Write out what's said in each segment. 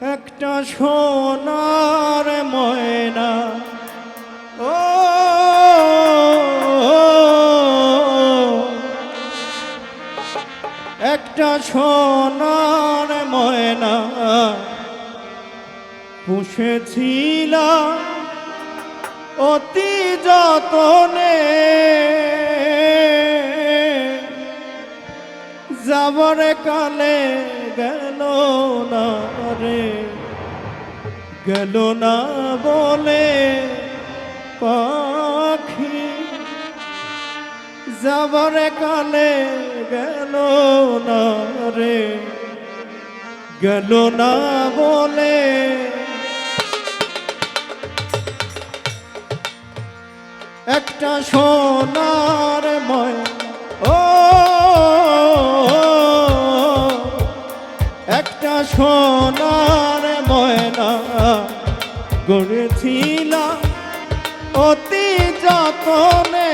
একটা সোনার ময়না। ও একটা সোনার ময়না। পুষেছিলাম অতি যতনে। যাবার কালে গেল না রে। গেল না বলে পাখি। যাবার কালে গেল না রে। গেল না বলে। একটা সোনার সোনার ময়না গড়েছিলাম অতি যতনে।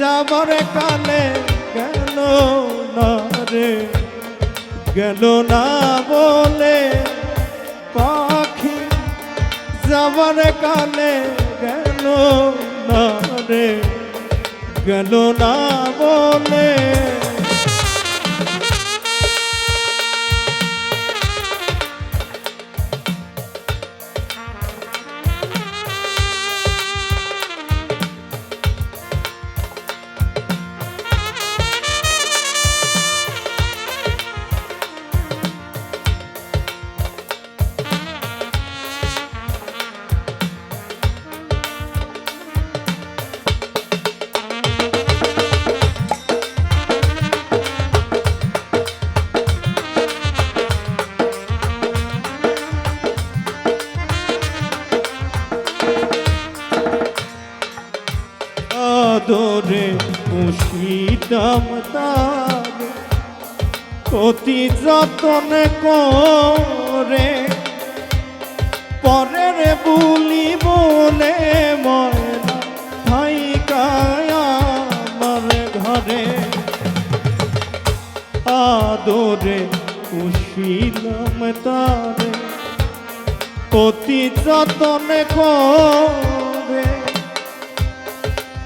যাবার কালে গেল না রে, গেল না বলে পাখি। যাবার কালে গেল না রে, গেল না বলে আদরে পুষিতাম তার অতি যতন করে পরের বুলি বলে ময়না আমার ঘরে। আদরে পুষিলাম তারে অতি যতন করে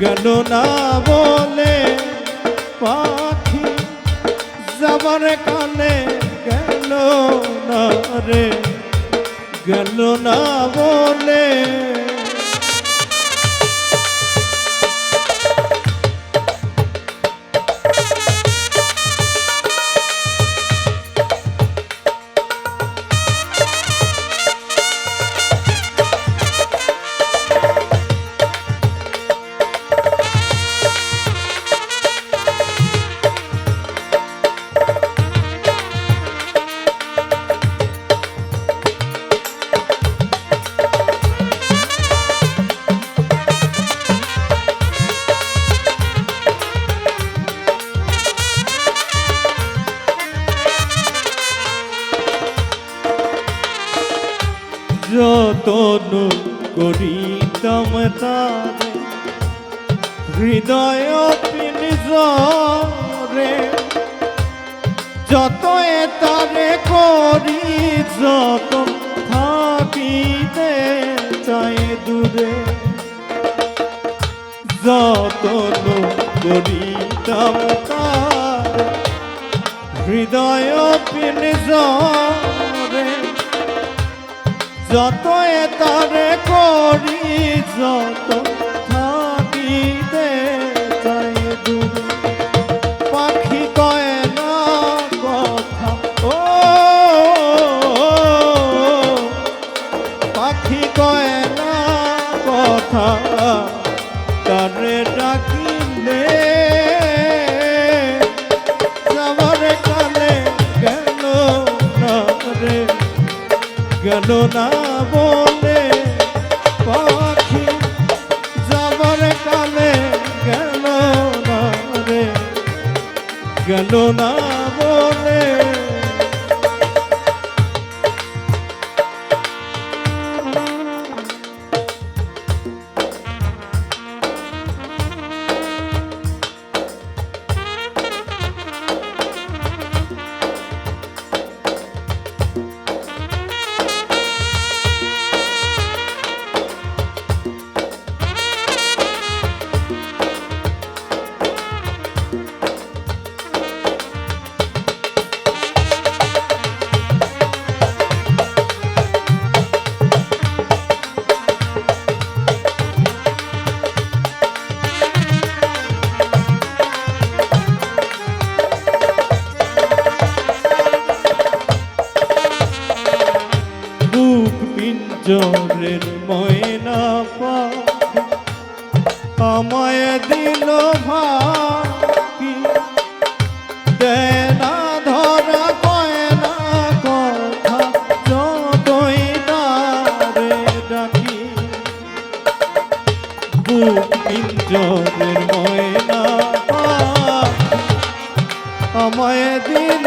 গেল না বলে পাখি যাবার কালে গেল না রে। গেল না বলে করিতাম তারে। হৃদয় পিনজরে যত তারে করি যত থাকিতে চাই দূরে। যতন করিতাম তারে, হৃদয় পিনজরে যত তারে করি যত থাকিতে চাই পাখি কয় না কথা, ও, পাখি কয় না কথা, তারে ডাকিলে গেল না বলে পাখি যাবার কালে গেল না রে? গেল না পিঞ্জরের ময়না পাখি, আমায় দিল ভাকি দেনা ধরা কয়না কথা যতই তারে ডাকি। ময়না আমায় দিল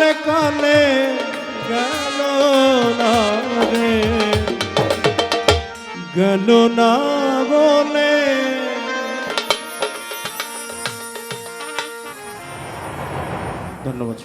কালে গেল না রে? গেল না বলে। ধন্যবাদ